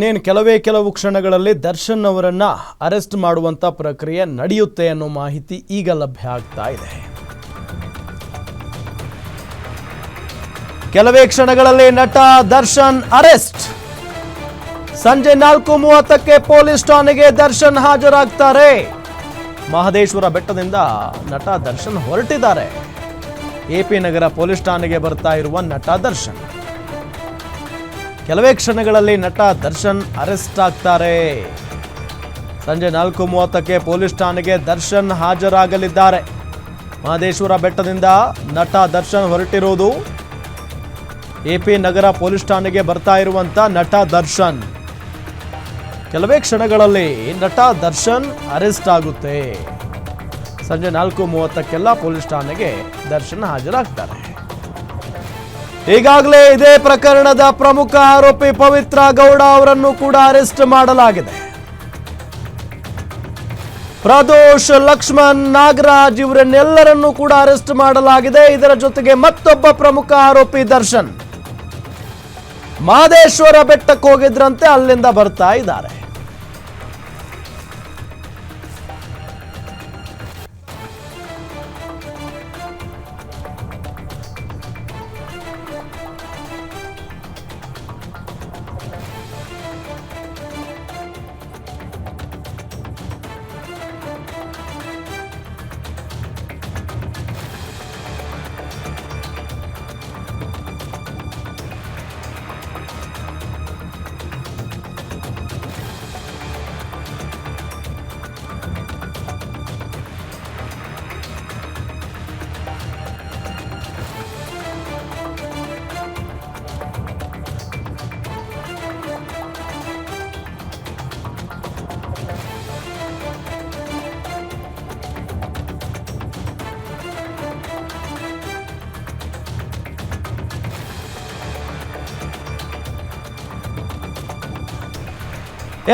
ಇನ್ನೇನು ಕೆಲವೇ ಕೆಲವು ಕ್ಷಣಗಳಲ್ಲಿ ದರ್ಶನ್ ಅವರನ್ನ ಅರೆಸ್ಟ್ ಮಾಡುವಂತ ಪ್ರಕ್ರಿಯೆ ನಡೆಯುತ್ತೆ ಅನ್ನೋ ಮಾಹಿತಿ ಈಗ ಲಭ್ಯ ಆಗ್ತಾ ಇದೆ. ಕೆಲವೇ ಕ್ಷಣಗಳಲ್ಲಿ ನಟ ದರ್ಶನ್ ಅರೆಸ್ಟ್. ಸಂಜೆ ನಾಲ್ಕು ಮೂವತ್ತಕ್ಕೆ ಪೊಲೀಸ್ ಠಾಣೆಗೆ ದರ್ಶನ್ ಹಾಜರಾಗ್ತಾರೆ. ಮಹದೇಶ್ವರ ಬೆಟ್ಟದಿಂದ ನಟ ದರ್ಶನ್ ಹೊರಟಿದ್ದಾರೆ. ಎಪಿ ನಗರ ಪೊಲೀಸ್ ಠಾಣೆಗೆ ಬರ್ತಾ ಇರುವ ನಟ ದರ್ಶನ್. ಕೆಲವೇ ಕ್ಷಣಗಳಲ್ಲಿ ನಟ ದರ್ಶನ್ ಅರೆಸ್ಟ್ ಆಗ್ತಾರೆ. ಸಂಜೆ ನಾಲ್ಕು ಮೂವತ್ತಕ್ಕೆ ಪೊಲೀಸ್ ಠಾಣೆಗೆ ದರ್ಶನ್ ಹಾಜರಾಗಲಿದ್ದಾರೆ. ಮಹದೇಶ್ವರ ಬೆಟ್ಟದಿಂದ ನಟ ದರ್ಶನ್ ಹೊರಟಿರುವುದು ಎಪಿ ನಗರ ಪೊಲೀಸ್ ಠಾಣೆಗೆ ಬರ್ತಾ ಇರುವಂತ ನಟ ದರ್ಶನ್. ಕೆಲವೇ ಕ್ಷಣಗಳಲ್ಲಿ ನಟ ದರ್ಶನ್ ಅರೆಸ್ಟ್ ಆಗುತ್ತೆ. ಸಂಜೆ ನಾಲ್ಕು ಮೂವತ್ತಕ್ಕೆಲ್ಲ ಪೊಲೀಸ್ ಠಾಣೆಗೆ ದರ್ಶನ್ ಹಾಜರಾಗ್ತಾರೆ. ಈಗಾಗಲೇ ಇದೇ ಪ್ರಕರಣದ ಪ್ರಮುಖ ಆರೋಪಿ ಪವಿತ್ರ ಗೌಡ ಅವರನ್ನು ಕೂಡ ಅರೆಸ್ಟ್ ಮಾಡಲಾಗಿದೆ. ಪ್ರದೋಷ್, ಲಕ್ಷ್ಮಣ್, ನಾಗರಾಜ್ ಇವರನ್ನೆಲ್ಲರನ್ನೂ ಕೂಡ ಅರೆಸ್ಟ್ ಮಾಡಲಾಗಿದೆ. ಇದರ ಜೊತೆಗೆ ಮತ್ತೊಬ್ಬ ಪ್ರಮುಖ ಆರೋಪಿ ದರ್ಶನ್. ಮಾದೇಶ್ವರ ಬೆಟ್ಟಕ್ಕೆ ಹೋಗಿದ್ರಂತೆ ಅಲ್ಲಿಂದ ಬರ್ತಾ ಇದ್ದಾರೆ.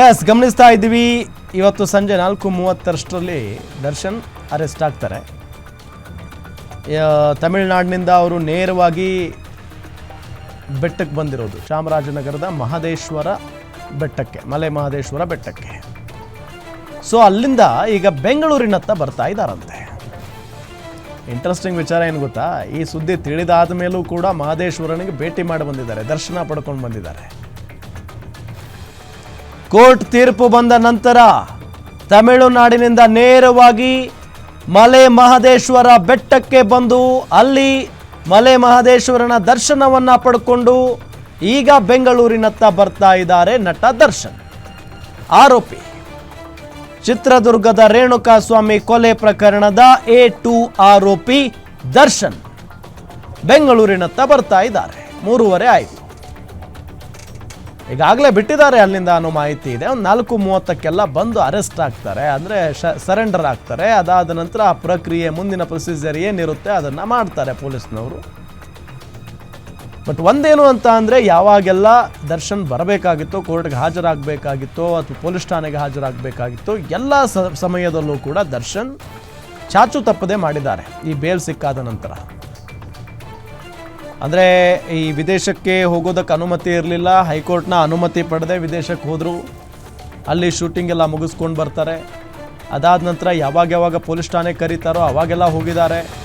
ಎಸ್ ಗಮನಿಸ್ತಾ ಇದ್ದೀವಿ. ಇವತ್ತು ಸಂಜೆ ನಾಲ್ಕು ಮೂವತ್ತರಷ್ಟರಲ್ಲಿ ದರ್ಶನ್ ಅರೆಸ್ಟ್ ಆಗ್ತಾರೆ. ತಮಿಳುನಾಡಿನಿಂದ ಅವರು ನೇರವಾಗಿ ಬೆಟ್ಟಕ್ಕೆ ಬಂದಿರೋದು. ಚಾಮರಾಜನಗರದ ಮಹದೇಶ್ವರ ಬೆಟ್ಟಕ್ಕೆ, ಮಲೆ ಮಹದೇಶ್ವರ ಬೆಟ್ಟಕ್ಕೆ. ಸೊ ಅಲ್ಲಿಂದ ಈಗ ಬೆಂಗಳೂರಿನತ್ತ ಬರ್ತಾ ಇದ್ದಾರಂತೆ. ಇಂಟ್ರೆಸ್ಟಿಂಗ್ ವಿಚಾರ ಏನು ಗೊತ್ತಾ? ಈ ಸುದ್ದಿ ತಿಳಿದಾದ ಮೇಲೂ ಕೂಡ ಮಹದೇಶ್ವರನಿಗೆ ಭೇಟಿ ಮಾಡಿ ಬಂದಿದ್ದಾರೆ. ದರ್ಶನ ಪಡ್ಕೊಂಡು ಬಂದಿದ್ದಾರೆ. ಕೋರ್ಟ್ ತೀರ್ಪು ಬಂದ ನಂತರ ತಮಿಳುನಾಡಿನಿಂದ ನೇರವಾಗಿ ಮಲೆ ಮಹದೇಶ್ವರ ಬೆಟ್ಟಕ್ಕೆ ಬಂದು ಅಲ್ಲಿ ಮಲೆ ಮಹದೇಶ್ವರನ ದರ್ಶನವನ್ನ ಪಡ್ಕೊಂಡು ಈಗ ಬೆಂಗಳೂರಿನತ್ತ ಬರ್ತಾ ಇದ್ದಾರೆ ನಟ ದರ್ಶನ್. ಆರೋಪಿ. ಚಿತ್ರದುರ್ಗದ ರೇಣುಕಾ ಸ್ವಾಮಿ ಕೊಲೆ ಪ್ರಕರಣದ ಎ ಟು ಆರೋಪಿ ದರ್ಶನ್. ಬೆಂಗಳೂರಿನತ್ತ ಬರ್ತಾ ಇದ್ದಾರೆ. ಮೂರುವರೆ ಆಯಿತು. ಈಗಾಗಲೇ ಬಿಟ್ಟಿದ್ದಾರೆ ಅಲ್ಲಿಂದ ಅನ್ನೋ ಮಾಹಿತಿ ಇದೆ. ಒಂದು ನಾಲ್ಕು ಮೂವತ್ತಕ್ಕೆಲ್ಲ ಬಂದು ಅರೆಸ್ಟ್ ಆಗ್ತಾರೆ. ಅಂದರೆ ಸರೆಂಡರ್ ಆಗ್ತಾರೆ. ಅದಾದ ನಂತರ ಆ ಪ್ರಕ್ರಿಯೆ ಮುಂದಿನ ಪ್ರೊಸೀಜರ್ ಏನಿರುತ್ತೆ ಅದನ್ನು ಮಾಡ್ತಾರೆ ಪೊಲೀಸ್ನವರು. ಬಟ್ ಒಂದೇನು ಅಂತ ಅಂದರೆ ಯಾವಾಗೆಲ್ಲ ದರ್ಶನ್ ಬರಬೇಕಾಗಿತ್ತೋ, ಕೋರ್ಟ್ಗೆ ಹಾಜರಾಗಬೇಕಾಗಿತ್ತೋ, ಅಥವಾ ಪೊಲೀಸ್ ಠಾಣೆಗೆ ಹಾಜರಾಗಬೇಕಾಗಿತ್ತೋ, ಎಲ್ಲ ಸಮಯದಲ್ಲೂ ಕೂಡ ದರ್ಶನ್ ಚಾಚು ತಪ್ಪದೆ ಮಾಡಿದ್ದಾರೆ. ಈ ಬೇಲ್ ಸಿಕ್ಕಾದ ನಂತರ. ಅಂದರೆ ಈ ವಿದೇಶಕ್ಕೆ ಹೋಗೋದಕ್ಕೆ ಅನುಮತಿ ಇರಲಿಲ್ಲ, ಹೈಕೋರ್ಟ್ನ ಅನುಮತಿ ಪಡೆದೇ ವಿದೇಶಕ್ಕೆ ಹೋದರು. ಅಲ್ಲಿ ಶೂಟಿಂಗ್ ಎಲ್ಲ ಮುಗಿಸ್ಕೊಂಡು ಬರ್ತಾರೆ. ಅದಾದ ನಂತರ ಯಾವಾಗ ಯಾವಾಗ ಪೊಲೀಸ್ ಠಾಣೆ ಕರೀತಾರೋ ಅವಾಗೆಲ್ಲ ಹೋಗಿದ್ದಾರೆ.